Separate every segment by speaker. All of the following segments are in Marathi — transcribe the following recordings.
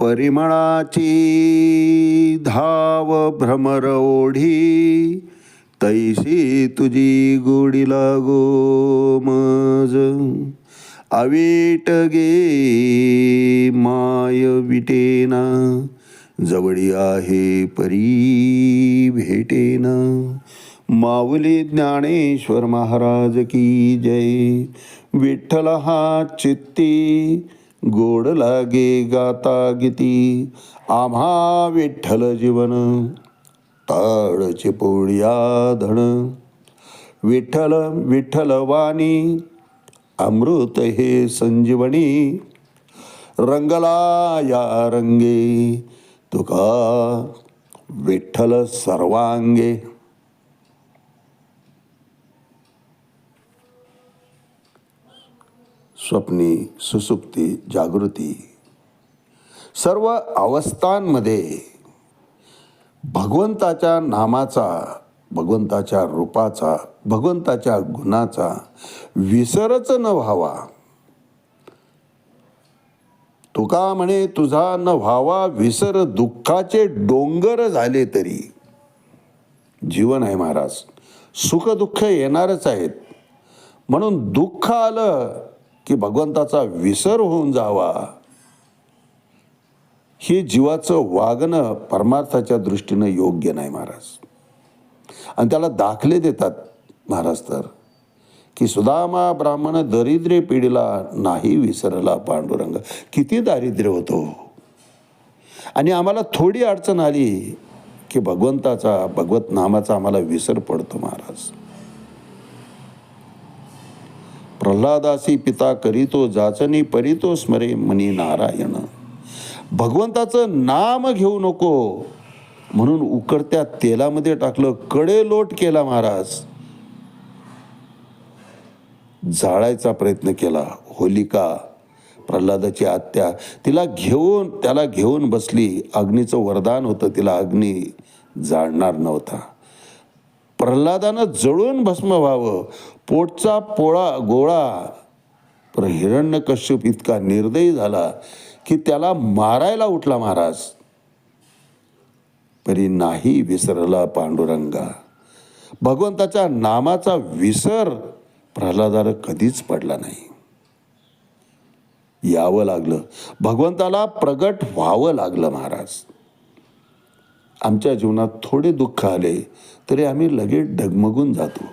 Speaker 1: परिमळाची धाव भ्रमर ओढी तैसी तुझी गोडी लागो मज. आवीट गे माय विटेना जवळी आहे परी भेटेना. माऊली ज्ञानेश्वर महाराज की जय. विठ्ठल हा चित्ती गोड लागे गाता गीती. आम्हा विठ्ठल जीवन ताळ चिपोळ्या धण विठ्ठल विठ्ठल वाणी अमृत हे संजीवनी. रंगला या रंगे तुका विठ्ठल सर्वांगे. स्वप्नी सुसुप्ती जागृती. सर्व अवस्थांमध्ये भगवंताच्या नामाचा भगवंताच्या रूपाचा भगवंताच्या गुणाचा विसरच न व्हावा. तुका म्हणे तुझा न व्हावा विसर दुःखाचे डोंगर झाले तरी. जीवन आहे महाराज. सुखदुःख येणारच आहेत. म्हणून दुःख आलं की भगवंताचा विसर होऊन जावा. हे जीवाचं वागणं परमार्थाच्या दृष्टीनं योग्य नाही महाराज. आणि त्याला दाखले देतात महाराज तर की सुदामा ब्राह्मण दरिद्रे पिढीला नाही विसरला पांडुरंग. किती दारिद्र्य होतो. आणि आम्हाला थोडी अडचण आली की भगवंताचा भगवत नामाचा आम्हाला विसर पडतो महाराज. प्रल्हादासी पिता करीतो जाचनी परितो स्मरे मनी नारायण. भगवंताचं नाम घेऊ नको. म्हणून उकडत्या तेलामध्ये टाकलं कडे लोट केला महाराज. जाळायचा प्रयत्न केला होलिका प्रल्हादाची आत्या तिला घेऊन त्याला घेऊन बसली. अग्नीचं वरदान होतं तिला अग्नी जाळणार नव्हता. प्रल्हादानं जळून भस्म व्हावं. पोटचा पोळा गोळा. पर हिरण्यकश्यप इतका निर्दयी झाला की त्याला मारायला उठला महाराज. परी नाही विसरला पांडुरंगा. भगवंताच्या नामाचा विसर प्रल्हादाला कधीच पडला नाही. यावं लागलं. भगवंताला प्रगट व्हावं लागलं महाराज. आमच्या जीवनात थोडे दुःख आले तरी आम्ही लगेच डगमगून जातो.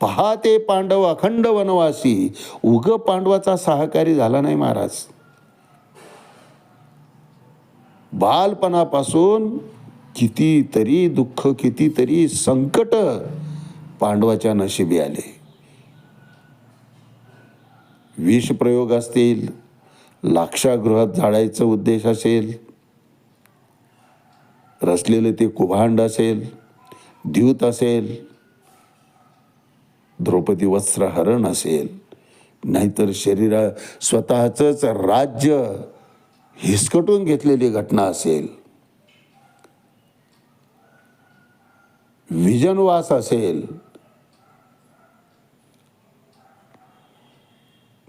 Speaker 1: पहा ते पांडव अखंड वनवासी. उग पांडवाचा सहकारी झाला नाही महाराज. बालपणापासून कितीतरी दुःख कितीतरी संकट पांडवाच्या नशिबी आले. विष प्रयोग असतील लाक्षागृहात जाळायचं उद्देश असेल रचलेलं ते कुभांड असेल द्यूत असेल द्रौपदी वस्त्रहरण असेल. नाहीतर शरीरा स्वतःचंच राज्य हिसकटून घेतलेली घटना असेल. विजनवास असेल.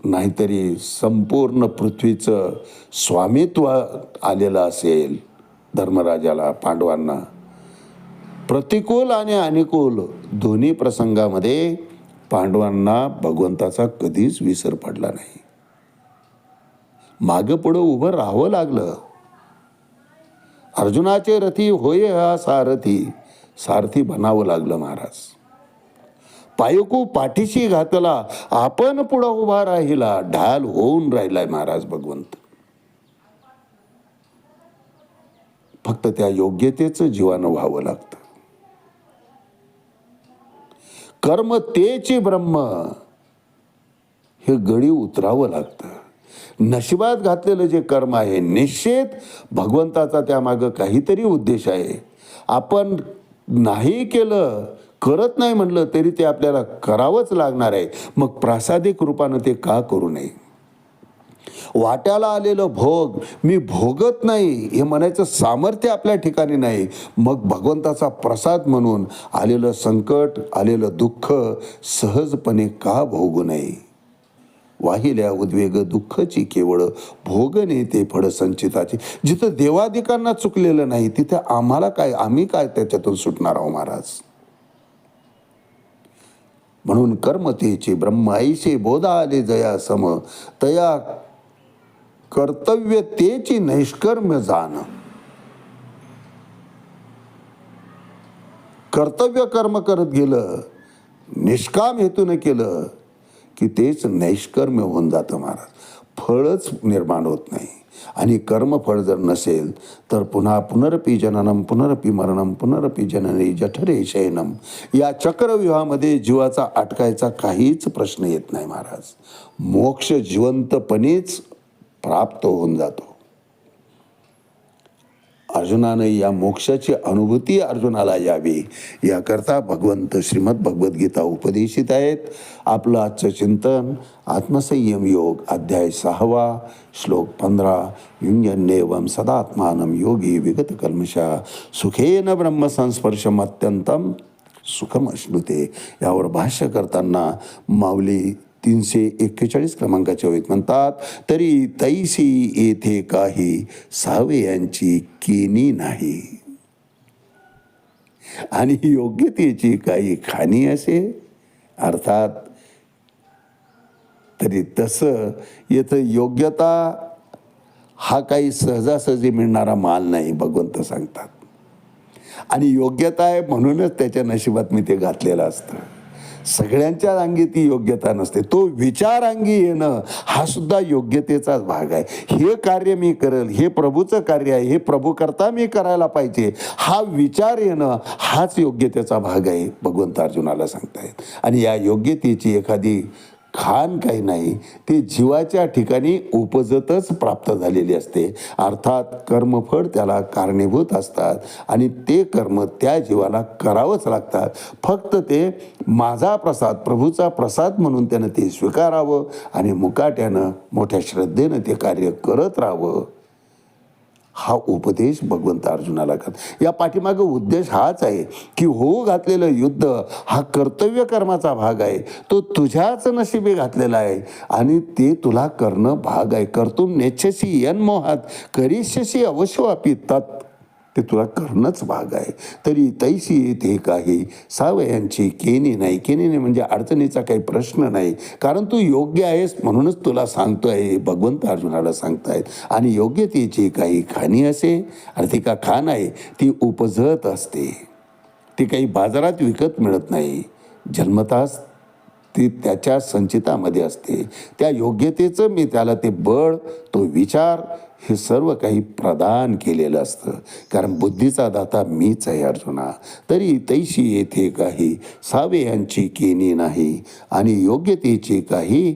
Speaker 1: नाहीतरी संपूर्ण पृथ्वीचं स्वामित्व आलेलं असेल धर्मराजाला पांडवांना. प्रतिकूल आणि अनुकूल दोन्ही प्रसंगामध्ये पांडवांना भगवंताचा कधीच विसर पडला नाही. मागं पुढं उभं राहावं लागलं. अर्जुनाचे रथी होय हा सारथी सारथी बनावं लागलं महाराज. पायकू पाठीशी घातला आपण पुढं उभा राहिला ढाल होऊन राहिलाय महाराज भगवंत. फक्त त्या योग्यतेचं जीवानं व्हावं लागतं. कर्म तेची ब्रह्म. हे गडी उतरावं लागतं. नशिबात घातलेलं जे कर्म आहे निश्चित भगवंताचा त्यामागं काहीतरी उद्देश आहे. आपण नाही केलं करत नाही म्हणलं तरी ते आपल्याला करावंच लागणार आहे. मग प्रासादिक रूपानं ते का करू नये? वाट्याला आलेलं भोग मी भोगत नाही हे म्हणायचं सामर्थ्य आपल्या ठिकाणी नाही. मग भगवंताचा प्रसाद म्हणून आलेलं संकट आलेलं दुःख सहजपणे का भोगू नये? वाहिल्या उद्वेग दुःखची केवळ भोगने ते फळ संचिताची. जिथं देवादिकांना चुकलेलं नाही तिथे आम्हाला काय आम्ही काय त्याच्यातून सुटणार आहो महाराज? म्हणून कर्मतेचे ब्रह्म ऐसे बोधा आले जया सम तया कर्तव्य तेची नैष्कर्म्य जाण. कर्तव्य कर्म करत गेलं निष्काम हेतून केलं की तेच नैष्कर्म्य होऊन जातं महाराज. फळच निर्माण होत नाही. आणि कर्मफळ जर नसेल तर पुन्हा पुनरपी जननम पुनरपी मरणम पुनरपी जननी जठरे शयनम या चक्रव्यूहामध्ये जीवाचा अटकायचा काहीच प्रश्न येत नाही महाराज. मोक्ष जिवंतपणेच प्राप्त होऊन जातो. अर्जुनानं या मोक्षाची अनुभूती अर्जुनाला यावी. याकरता भगवंत श्रीमद भगवद्गीता उपदेशित आहेत. आपलं आजचं चिंतन आत्मसंयम योग अध्याय सहावा श्लोक पंधरा युंजन्येवम सदात्मानम योगी विगत कल्मशा सुखेन ब्रह्मसंस्पर्शम अत्यंतम सुखम अश्नुते यावर भाष्य करताना माऊली तीनशे एक्केचाळीस क्रमांकाच्या होईत म्हणतात. तरी तैसी येथे काही सावे यांची केनी नाही. आणि योग्यतेची काही खाणी असे? अर्थात तरी तसं येथं योग्यता हा काही सहजासहजी मिळणारा माल नाही भगवंत सांगतात. आणि योग्यता आहे म्हणूनच त्याच्या नशिबात मी ते घातलेलं असतं. सगळ्यांच्या अंगी ती योग्यता नसते. तो विचार अंगी येणं हा सुद्धा योग्यतेचाच भाग आहे. हे कार्य मी करेल हे प्रभूचं कार्य आहे हे प्रभू करता मी करायला पाहिजे हा विचार येणं हाच योग्यतेचा भाग आहे भगवंत अर्जुनाला सांगतायत. आणि या योग्यतेची एखादी खान काही नाही ते जीवाच्या ठिकाणी उपजतच प्राप्त झालेली असते. अर्थात कर्मफळ त्याला कारणीभूत असतात आणि ते कर्म त्या जीवाला करावंच लागतात. फक्त ते माझा प्रसाद प्रभूचा प्रसाद म्हणून त्यानं ते स्वीकारावं आणि मुकाट्यानं मोठ्या श्रद्धेनं ते कार्य करत राहावं. हा उपदेश भगवंत अर्जुनाला कर. या पाठीमागं उद्देश हाच आहे की होऊ घातलेलं युद्ध हा कर्तव्य कर्माचा भाग आहे. तो तुझ्याच नशिबी घातलेला आहे. आणि ते तुला करणं भाग आहे. कर्तुम नेच्छसी यन्मोहात करिष्यसी अवश्य तत् ते तुला करणंच भाग आहे. तरी तैसी येथे काही सावयांची केनी नाही. केनी नाही म्हणजे अडचणीचा काही प्रश्न नाही. कारण तू योग्य आहेस म्हणूनच तुला सांगतो आहे भगवंत अर्जुनाला सांगतायत. आणि योग्यतेची काही खाणी असे अर्थी का खाण आहे ती उपजत असते. ती काही बाजारात विकत मिळत नाही. जन्मताच ती त्याच्या संचितामध्ये असते. त्या योग्यतेचं मी त्याला ते बळ तो विचार हे सर्व काही प्रदान केलेलं असतं. कारण बुद्धीचा दाता मीच आहे अर्जुना. तरी तैशी येथे काही सावे यांची केनी नाही आणि योग्यतेची काही